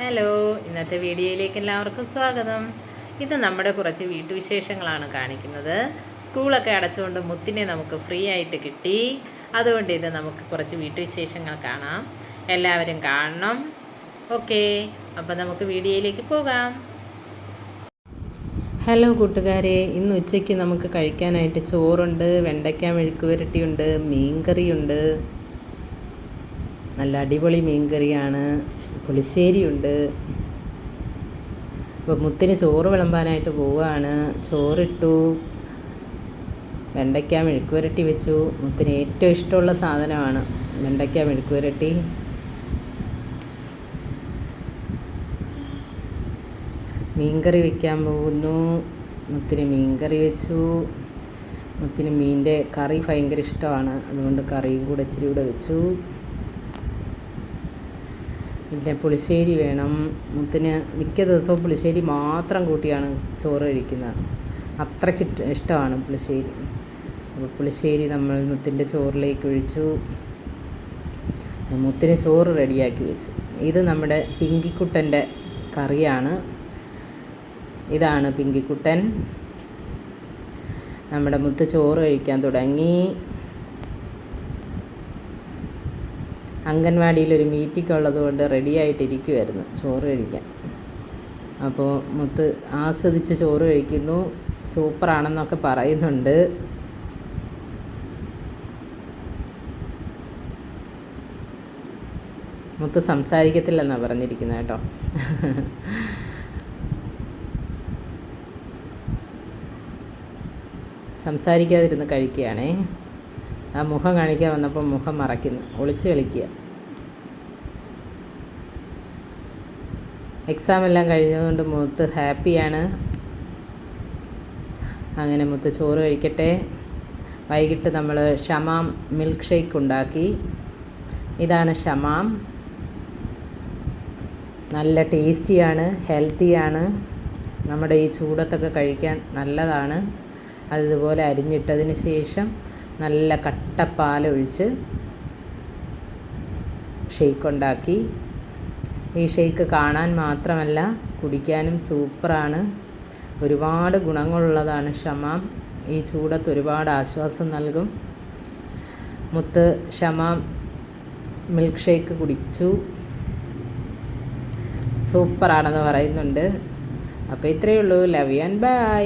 Hello ഇന്നത്തെ വീഡിയോയിലേക്ക് എല്ലാവർക്കും സ്വാഗതം. ഇത് നമ്മുടെ കുറച്ച് വീട്ടുവിശേഷങ്ങളാണ് കാണിക്കുന്നത്. സ്കൂളൊക്കെ അടച്ചുകൊണ്ട് മുത്തിനെ നമുക്ക് ഫ്രീ ആയിട്ട് കിട്ടി. അതുകൊണ്ട് ഇത് നമുക്ക് കുറച്ച് വീട്ടുവിശേഷങ്ങൾ കാണാം. എല്ലാവരും കാണണം. ഓക്കെ അപ്പം നമുക്ക് വീഡിയോയിലേക്ക് പോകാം. ഹലോ കൂട്ടുകാരെ ഇന്ന് ഉച്ചയ്ക്ക് നമുക്ക് കഴിക്കാനായിട്ട് ചോറുണ്ട് വെണ്ടയ്ക്ക മെഴുക്കുവരട്ടിയുണ്ട് മീൻകറിയുണ്ട്. നല്ല അടിപൊളി മീൻകറിയാണ്. പുളിശ്ശേരിയുണ്ട്. അപ്പോൾ മുത്തിന് ചോറ് വിളമ്പാനായിട്ട് പോവുകയാണ് ചോറിട്ടു. വെണ്ടയ്ക്ക മെഴുക്കുവരട്ടി വെച്ചു. മുത്തിന് ഏറ്റവും ഇഷ്ടമുള്ള സാധനമാണ് വെണ്ടയ്ക്ക മെഴുക്കുവരട്ടി. മീൻകറി വയ്ക്കാൻ പോകുന്നു. മുത്തിന് മീൻകറി വെച്ചു. മുത്തിന് മീന്റെ കറി ഭയങ്കര ഇഷ്ടമാണ്. അതുകൊണ്ട് കറിയും കൂടെ ഇച്ചിരി കൂടെ വെച്ചു. പിന്നെ പുളിശ്ശേരി വേണം. മുത്തിന് മിക്ക ദിവസവും പുളിശ്ശേരി മാത്രം കൂട്ടിയാണ് ചോറ് കഴിക്കുന്നത്. അത്രയ്ക്ക് ഇഷ്ടമാണ് പുളിശ്ശേരി. അപ്പോൾ പുളിശ്ശേരി നമ്മൾ മുത്തിന്റെ ചോറിലേക്ക് ഒഴിച്ചു. മുത്തിന് ചോറ് റെഡിയാക്കി വെച്ചു. ഇത് നമ്മുടെ പിങ്കിക്കുട്ടന്റെ കറിയാണ്. ഇതാണ് പിങ്കിക്കുട്ടൻ. നമ്മുടെ മുത്ത് ചോറ് കഴിക്കാൻ തുടങ്ങി. അംഗൻവാടിയിൽ ഒരു മീറ്റിംഗ് ഉള്ളതുകൊണ്ട് റെഡി ആയിട്ടിരിക്കുമായിരുന്നു ചോറ് കഴിക്കാൻ. അപ്പോൾ മുത്ത് ആസ്വദിച്ച് ചോറ് കഴിക്കുന്നു. സൂപ്പറാണെന്നൊക്കെ പറയുന്നുണ്ട്. മുത്ത് സംസാരിക്കത്തില്ലെന്നാണ് പറഞ്ഞിരിക്കുന്നത് കേട്ടോ. സംസാരിക്കാതിരുന്ന് കഴിക്കുകയാണേ. ആ മുഖം കാണിക്കാൻ വന്നപ്പോൾ മുഖം മറയ്ക്കുന്നു. ഒളിച്ച് കളിക്കുക. എക്സാം എല്ലാം കഴിഞ്ഞതുകൊണ്ട് മുത്ത് ഹാപ്പിയാണ്. അങ്ങനെ മുത്ത് ചോറ് കഴിക്കട്ടെ. വൈകിട്ട് നമ്മൾ ഷമാം മിൽക്ക് ഷേക്ക് ഉണ്ടാക്കി. ഇതാണ് ഷമാം. നല്ല ടേസ്റ്റിയാണ് ഹെൽത്തിയാണ്. നമ്മുടെ ഈ ചൂടത്തൊക്കെ കഴിക്കാൻ നല്ലതാണ്. അതുപോലെ അരിഞ്ഞിട്ടതിന് ശേഷം നല്ല കട്ട പാലൊഴിച്ച് ഷെയ്ക്ക് ഉണ്ടാക്കി ഈ ഷെയ്ക്ക് കാണാൻ മാത്രമല്ല കുടിക്കാനും സൂപ്പറാണ്. ഒരുപാട് ഗുണങ്ങളുള്ളതാണ് ഷമാം. ഈ ചൂടത്ത് ഒരുപാട് ആശ്വാസം നൽകും. മുത്ത് ഷമാം മിൽക്ക് ഷേക്ക് കുടിച്ചു. സൂപ്പറാണെന്ന് പറയുന്നുണ്ട്. അപ്പോൾ ഇത്രയേ ഉള്ളൂ. Love you and by